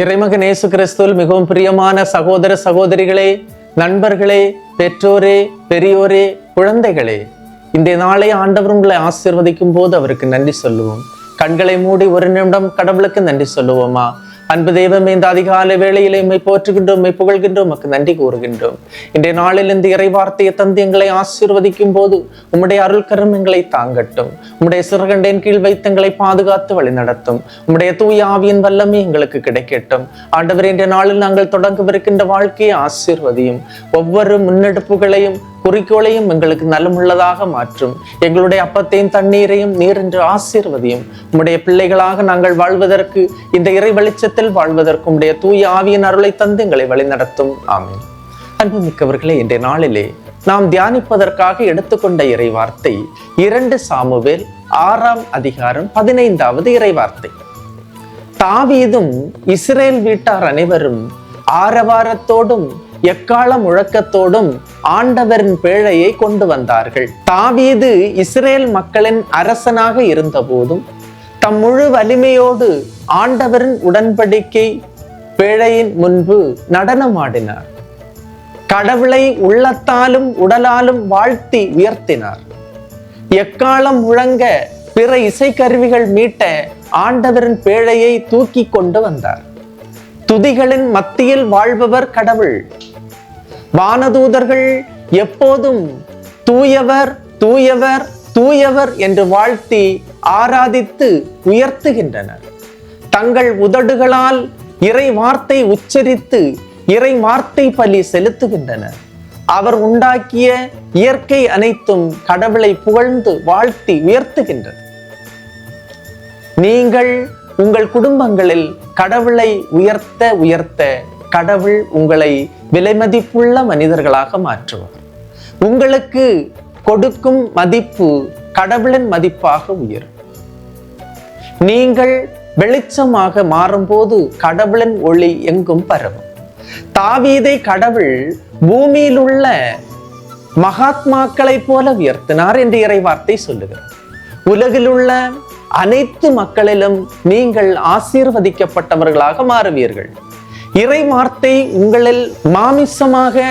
இறைமகன் இயேசு கிறிஸ்துவில் மிகவும் பிரியமான சகோதர சகோதரிகளே நண்பர்களே பெற்றோரே பெரியோரே குழந்தைகளே இந்த நாளை ஆண்டவர் உங்களை ஆசீர்வதிக்கும் போது அவருக்கு நன்றி சொல்லுவோம். கண்களை மூடி ஒரு நிமிடம் கடவுளுக்கு நன்றி சொல்லுவோமா? அன்பு தெய்வம் இந்த அதிகாலை வேளையிலே உம்மை போற்றுகின்றோம் உம்மை புகழ்கின்றோம் உமக்கு நன்றி கூறுகின்றோம். இன்றைய நாளில் இந்த இறை வார்த்தையை தந்து எங்களை ஆசீர்வதிக்கும் போது உம்முடைய அருள்கரம் எங்களை தாங்கட்டும். உம்முடைய சிறகண்டையின் கீழ் வைத்தங்களை பாதுகாத்து வழிநடத்தும் உம்முடைய தூய ஆவியின் வல்லமே எங்களுக்கு கிடைக்கட்டும். ஆண்டவர் இன்றைய நாளில் நாங்கள் தொடங்கவிருக்கின்ற வாழ்க்கையை ஆசீர்வதியும். ஒவ்வொரு முன்னெடுப்புகளையும் குறிக்கோளையும் எங்களுக்கு நலமுள்ளதாக மாற்றும். எங்களுடைய அப்பத்தையும் தண்ணீரையும் நீர் என்று ஆசீர்வதியும். உம்முடைய பிள்ளைகளாக நாங்கள் வாழ்வதற்கு இந்த இறை வெளிச்சத்தில் வாழ்வதற்கு உம்முடைய தூய ஆவியின் அருளை தந்து எங்களை வழிநடத்தும் ஆமீன். அன்புமிக்கவர்களே இன்றைய நாளிலே நாம் தியானிப்பதற்காக எடுத்துக்கொண்ட இறை வார்த்தை இரண்டு சாமுவேல் ஆறாம் அதிகாரம் பதினைந்தாவது இறை வார்த்தை தாவீதும் இஸ்ரேல் வீட்டார் அனைவரும் ஆரவாரத்தோடும் எக்கால முழக்கத்தோடும் ஆண்டவரின் பேழையை கொண்டு வந்தார்கள். தாவீது இஸ்ரேல் மக்களின் அரசனாக இருந்தபோதும் தம் முழு வலிமையோடு ஆண்டவரின் உடன்படிக்கை பேழையின் முன்பு நடனமாடினார். கடவுளை உள்ளத்தாலும் உடலாலும் வாழ்த்தி உயர்த்தினார். எக்காலம் முழங்க பிற இசைக்கருவிகள் மீட்ட ஆண்டவரின் பேழையை தூக்கி கொண்டு வந்தார். துதிகளின் மத்தியில் வாழ்பவர் கடவுள். வானதூதர்கள் எப்போதும் தூயவர் தூயவர் தூயவர் என்று வாழ்த்தி ஆராதித்து உயர்த்துகின்றனர். தங்கள் உதடுகளால் இறை வார்த்தை உச்சரித்து இறை வார்த்தை பலி செலுத்துகின்றனர். அவர் உண்டாக்கிய இயற்கை அனைத்தும் கடவுளை புகழ்ந்து வாழ்த்தி உயர்த்துகின்றது. நீங்கள் உங்கள் குடும்பங்களில் கடவுளை உயர்த்த உயர்த்த கடவுள் உங்களை விலைமதிப்புள்ள மனிதர்களாக மாற்றுவார். உங்களுக்கு கொடுக்கும் மதிப்பு கடவுளின் மதிப்பாக உயரும். நீங்கள் வெளிச்சமாக மாறும்போது கடவுளின் ஒளி எங்கும் பரவும். தாவீதை கடவுள் பூமியில் உள்ள மகாத்மாக்களை போல உயர்த்தினார் என்று இறைவார்த்தை சொல்லுகிறார் உலகில் உள்ள அனைத்து மக்களிலும் நீங்கள் ஆசீர்வதிக்கப்பட்டவர்களாக மாறுவீர்கள். இறை வார்த்தை உங்களில் மாமிசமாக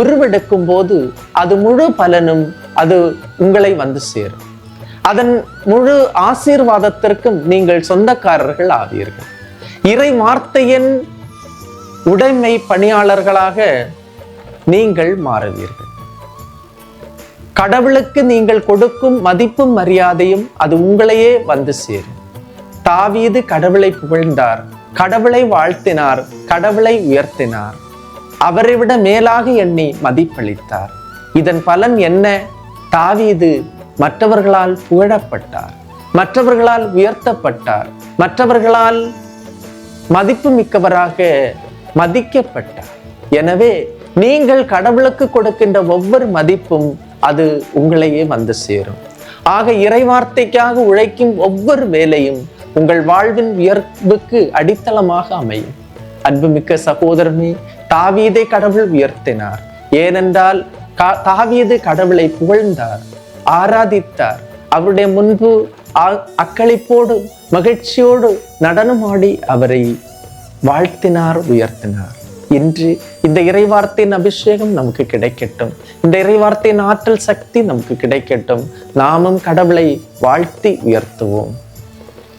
உருவெடுக்கும் போது அது முழு பலனும் அது உங்களை வந்து சேரும். அதன் முழு ஆசீர்வாதத்திற்கும் நீங்கள் சொந்தக்காரர்கள் ஆவீர்கள். இறை வார்த்தையின் உடைமை பணியாளர்களாக நீங்கள் மாறுவீர்கள். கடவுளுக்கு நீங்கள் கொடுக்கும் மதிப்பும் மரியாதையும் அது உங்களையே வந்து சேரும். தாவீது கடவுளை புகழ்ந்தார் கடவுளை வாழ்த்தினார் கடவுளை உயர்த்தினார். அவரை விட மேலாக எண்ணி மதிப்பளித்தார். இதன் பலன் என்ன? தாவீது மற்றவர்களால் புகழப்பட்டார் மற்றவர்களால் உயர்த்தப்பட்டார் மற்றவர்களால் மதிப்பு மிக்கவராக மதிக்கப்பட்டார். எனவே நீங்கள் கடவுளுக்கு கொடுக்கின்ற ஒவ்வொரு மதிப்பும் அது உங்களையே வந்து சேரும். ஆக இறைவார்த்தைக்காக உழைக்கும் ஒவ்வொரு வேலையும் உங்கள் வாழ்வின் உயர்வுக்கு அடித்தளமாக அமையும். அன்புமிக்க சகோதரனே தாவீதை கடவுள் உயர்த்தினார். ஏனென்றால் தாவீது கடவுளை புகழ்ந்தார் ஆராதித்தார். அவருடைய முன்பு அக்களிப்போடு மகிழ்ச்சியோடு நடனமாடி அவரை வாழ்த்தினார் உயர்த்தினார். இன்று இந்த இறைவார்த்தையின் அபிஷேகம் நமக்கு கிடைக்கட்டும். இந்த இறைவார்த்தையின் ஆற்றல் சக்தி நமக்கு கிடைக்கட்டும். நாமும் கடவுளை வாழ்த்தி உயர்த்துவோம்.